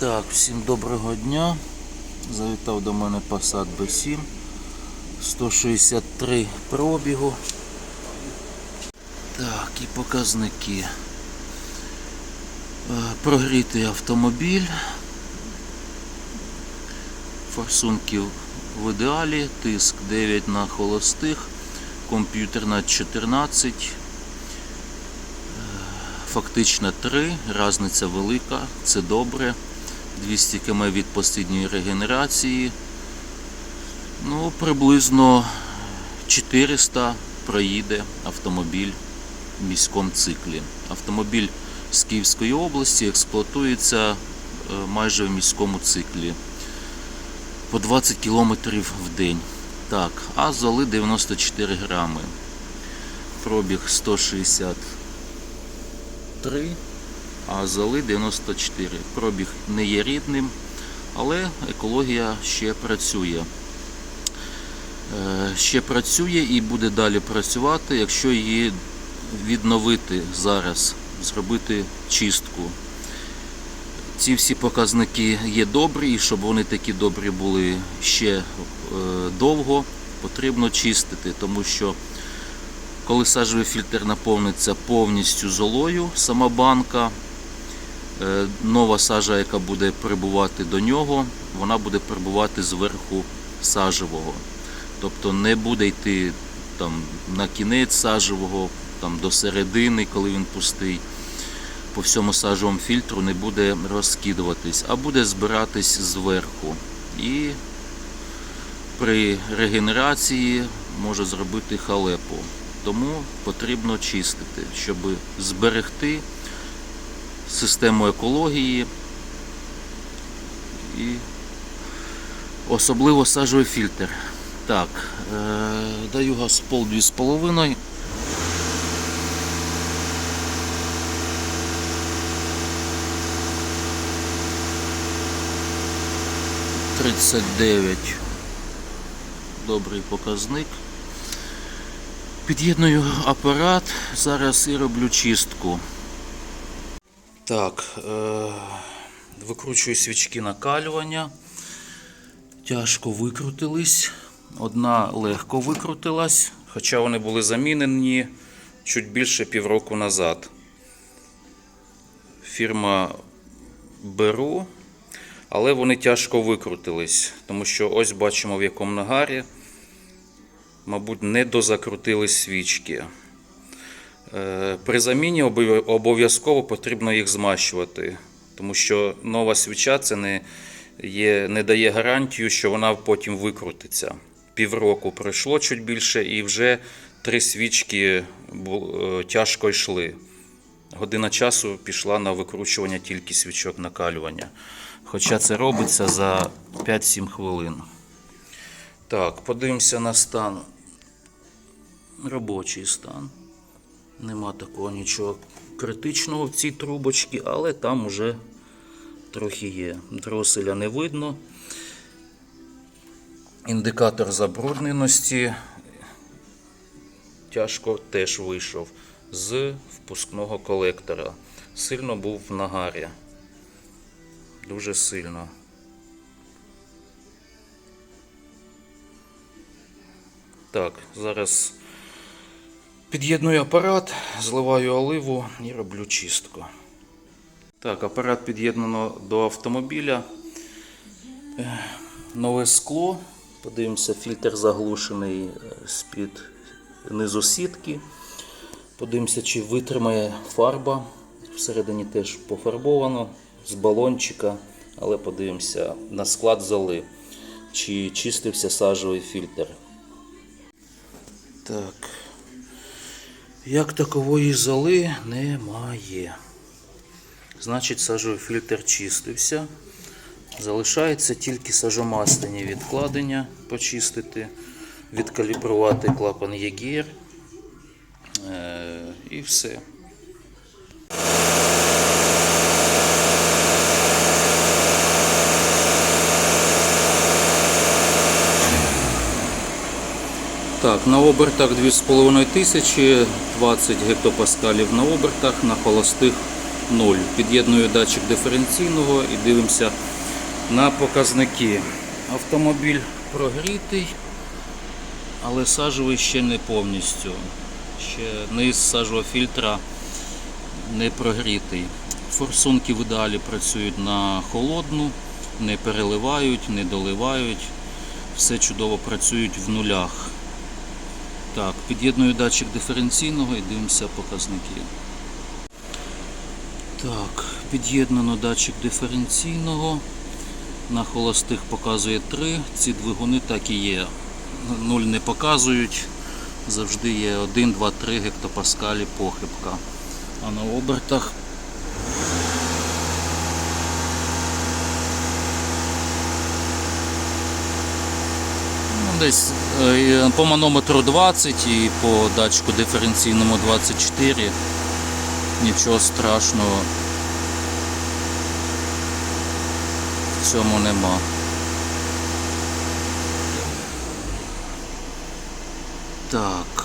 Так, всім доброго дня. Завітав до мене Passat B7. 163 пробігу. Так, і показники. Е, Прогрітий автомобіль. Форсунки в ідеалі, тиск 9 на холостих, комп'ютер на 14, фактично 3, різниця велика, це добре. 200 км від постійної регенерації. Ну, приблизно 400 проїде автомобіль в міському циклі. Автомобіль з Київської області експлуатується е, майже в міському циклі по 20 км в день. Так, а золи 94 грами. Пробіг 163, а золи 94. Пробіг не є рідним, але екологія ще працює. Е, Ще працює і буде далі працювати, якщо її відновити зараз, зробити чистку. Ці всі показники є добрі, і щоб вони такі добрі були ще е, довго, потрібно чистити, тому що коли сажовий фільтр наповниться повністю золою, сама банка, нова сажа, яка буде прибувати до нього, вона буде прибувати зверху сажевого. Тобто не буде йти там, на кінець сажевого, там, до середини, коли він пустий по всьому сажовому фільтру не буде розкидуватись, а буде збиратись зверху. І при регенерації може зробити халепу. Тому потрібно чистити, щоб зберегти систему екології і особливо сажовий фільтр. Так, е, даю газ пол 2,5. 39. Добрий показник. Під'єдную апарат, зараз і роблю чистку. Так, е- викручую свічки накалювання. Тяжко викрутились. Одна легко викрутилась, хоча вони були замінені чуть більше півроку назад. Фірма Беру але вони тяжко викрутились, тому що ось бачимо в якому нагарі, мабуть, не дозакрутили свічки. Е, При заміні обов'язково потрібно їх змащувати, тому що нова свіча це не, є, не дає гарантію, що вона потім викрутиться. Півроку пройшло чуть більше, і вже три свічки е, тяжко йшли. Година часу пішла на викручування тільки свічок накалювання. Хоча це робиться за 5-7 хвилин. Так, подивимося на стан. Робочий стан. Нема такого нічого критичного в цій трубочці, але там уже трохи є. Дроселя не видно. Індикатор забрудненості тяжко теж вийшов з впускного колектора. Сильно був в нагарі. Дуже сильно. Так, зараз під'єдную апарат, зливаю оливу і роблю чистку. Так, апарат під'єднано до автомобіля. Е, Нове скло. Подивимося, фільтр заглушений е, з-під низу сітки. Подивимося, чи витримає фарба. Всередині теж пофарбовано з балончика, але подивимося на склад золи, чи чистився сажовий фільтр. Так. Як такової золи немає. Значить, сажовий фільтр чистився. Залишається тільки сажомастині відкладення почистити, відкалібрувати клапан ЄГР. Е, і все. Так, на обертах 2500, 20 гектопаскалів на обертах, на холостих 0. Під'єдную датчик диференційного і дивимося на показники. Автомобіль прогрітий, але сажовий ще не повністю. Ще низ сажового фільтра не прогрітий. Форсунки в ідеалі працюють на холодну, не переливають, не доливають. Все чудово працюють в нулях. Так, під'єдную датчик диференційного і дивимося показники. Так, під'єднано датчик диференційного. На холостих показує 3. Ці двигуни так і є. 0 не показують. Завжди є 1, 2, 3 гектопаскалі похибка. А на обертах десь е, по манометру 20 і по датчику диференційному 24. Нічого страшного в цьому нема. Так.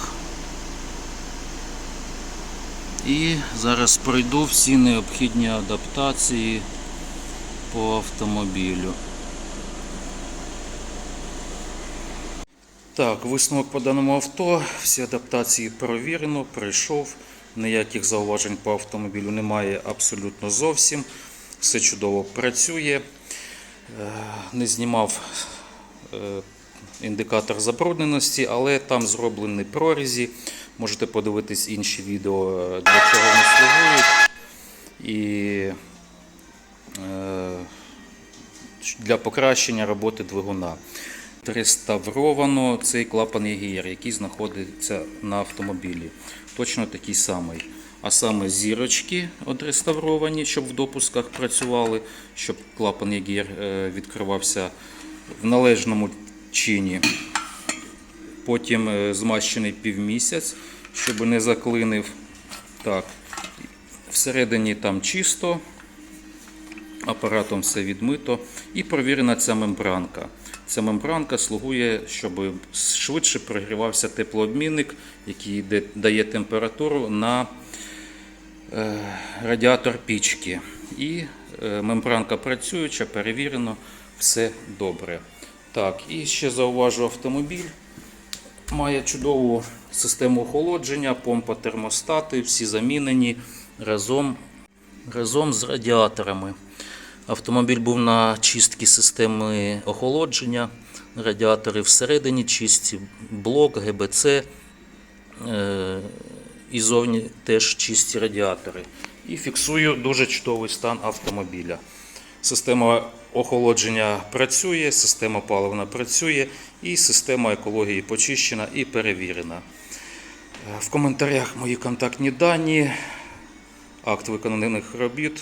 І зараз пройду всі необхідні адаптації по автомобілю. Так, висновок по даному авто. Всі адаптації перевірено, пройшов. Ніяких зауважень по автомобілю немає абсолютно зовсім. Все чудово працює. Е, Не знімав е, індикатор забрудненості, але там зроблені прорізі. Можете подивитись інші відео, е, для чого вони слугують. І для покращення роботи двигуна. Реставровано цей клапан Єгір, який знаходиться на автомобілі. Точно такий самий. А саме зірочки відреставровані, щоб в допусках працювали, щоб клапан Єгір е, відкривався в належному чині. Потім е, змащений півмісяць, щоб не заклинив. Так, всередині там чисто, апаратом все відмито і провірена ця мембранка. Ця мембранка слугує, щоб швидше прогрівався теплообмінник, який дає температуру на е, радіатор пічки. І е, мембранка працююча, перевірено, все добре. Так, і ще зауважу автомобіль. Має чудову систему охолодження, помпа термостати, всі замінені разом, разом з радіаторами. Автомобіль був на чистці системи охолодження, радіатори всередині чисті, блок, ГБЦ е, і зовні теж чисті радіатори. І фіксую дуже чудовий стан автомобіля. Система охолодження працює, система паливна працює, і система екології почищена і перевірена. Е, В коментарях мої контактні дані, акт виконаних робіт.